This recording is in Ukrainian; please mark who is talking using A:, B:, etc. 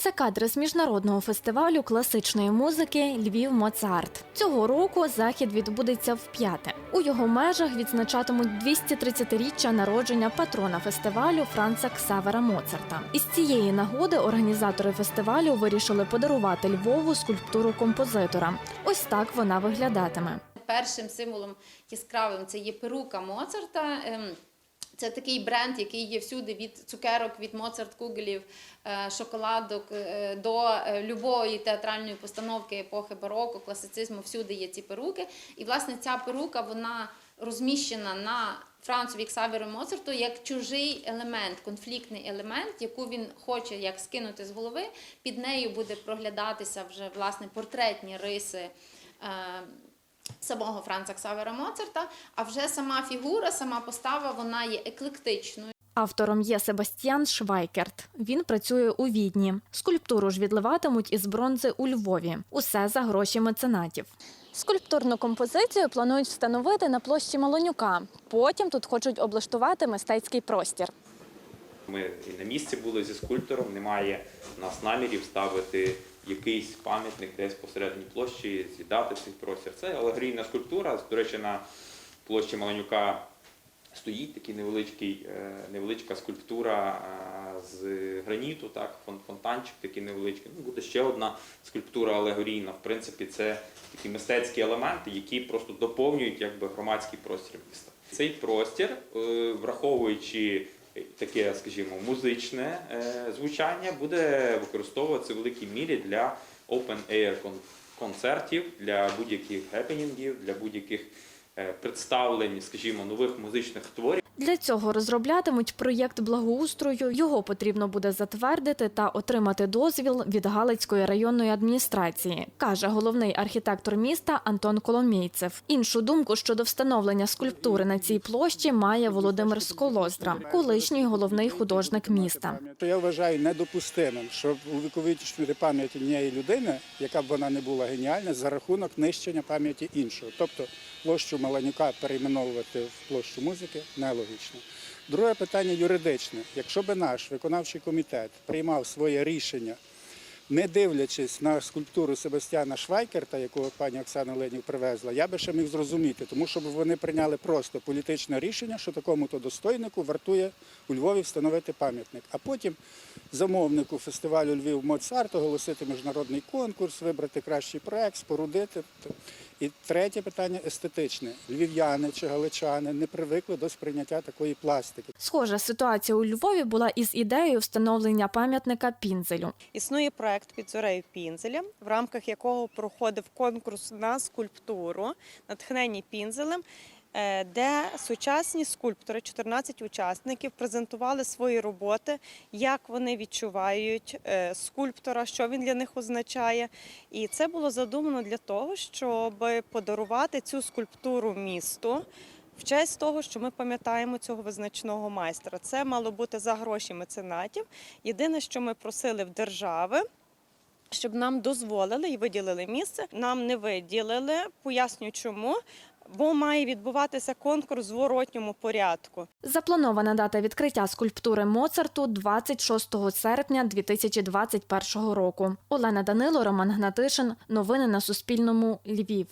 A: Це кадри з міжнародного фестивалю класичної музики Львів Моцарт. Цього року захід відбудеться вп'яте. У його межах відзначатимуть 230-річчя народження патрона фестивалю Франца Ксавера Моцарта. Із цієї нагоди організатори фестивалю вирішили подарувати Львову скульптуру композитора. Ось так вона виглядатиме.
B: Першим символом яскравим це є перука Моцарта. Це такий бренд, який є всюди від цукерок, від Моцарт Кугелів, е, шоколадок е, до е, любої театральної постановки епохи бароко, класицизму. Всюди є ці перуки. І власне ця перука вона розміщена на Францові Ксаверу Моцарту як чужий елемент, конфліктний елемент, яку він хоче як скинути з голови. Під нею буде проглядатися вже власне портретні риси. Самого Франца Ксавера Моцарта, а вже сама фігура, сама постава, вона є еклектичною.
A: Автором є Себастьян Швайкерт. Він працює у Відні. Скульптуру ж відливатимуть із бронзи у Львові. Усе за гроші меценатів. Скульптурну композицію планують встановити на площі Малонюка. Потім тут хочуть облаштувати мистецький простір.
C: Ми і на місці були зі скульптором, немає у нас намірів ставити якийсь пам'ятник десь посередині площі, з'їдати цей простір. Це алегорійна скульптура. До речі, на площі Маланюка стоїть такий невеличкий, е, невеличка скульптура е, з граніту, так, фонтанчик такий невеличкий. Ну, буде ще одна скульптура алегорійна. В принципі, це такі мистецькі елементи, які просто доповнюють якби, громадський простір міста. Цей простір, е, враховуючи таке, скажімо, музичне е, звучання, буде використовуватися в великій мірі для open-air концертів, для будь-яких гепенінгів, для будь-яких е, представлень, скажімо, нових музичних творів.
A: Для цього розроблятимуть проєкт благоустрою. Його потрібно буде затвердити та отримати дозвіл від Галицької районної адміністрації, каже головний архітектор міста Антон Коломійцев. Іншу думку щодо встановлення скульптури на цій площі має Володимир Сколоздра, колишній головний художник міста.
D: То я вважаю недопустимим, щоб увіковічити пам'ять однієї людини, яка б вона не була геніальна, за рахунок нищення пам'яті іншого. Тобто площу Маланюка перейменовувати в площу музики нелогічно. Друге питання юридичне. Якщо би наш виконавчий комітет приймав своє рішення, не дивлячись на скульптуру Себастьяна Швайкерта, яку пані Оксана Ленів привезла, я би ще міг зрозуміти, тому що вони прийняли просто політичне рішення, що такому-то достойнику вартує у Львові встановити пам'ятник. А потім замовнику фестивалю Львів Моцарт оголосити міжнародний конкурс, вибрати кращий проект, спорудити. І третє питання естетичне. Львів'яни чи галичани не привикли до сприйняття такої пластики.
A: Схожа ситуація у Львові була із ідеєю встановлення пам'ятника Пінзелю.
E: Існує проект під зорею Пінзеля, в рамках якого проходив конкурс на скульптуру, натхнені пінзелем, де сучасні скульптори, 14 учасників, презентували свої роботи, як вони відчувають е, скульптора, що він для них означає. І це було задумано для того, щоб подарувати цю скульптуру місту. В честь того, що ми пам'ятаємо цього визначного майстра, це мало бути за гроші меценатів. Єдине, що ми просили в держави, щоб нам дозволили і виділили місце. Нам не виділили. Поясню, чому. Бо має відбуватися конкурс в зворотньому порядку.
A: Запланована дата відкриття скульптури Моцарту 26 серпня 2021 року. Олена Данило, Роман Гнатишин. Новини на Суспільному. Львів.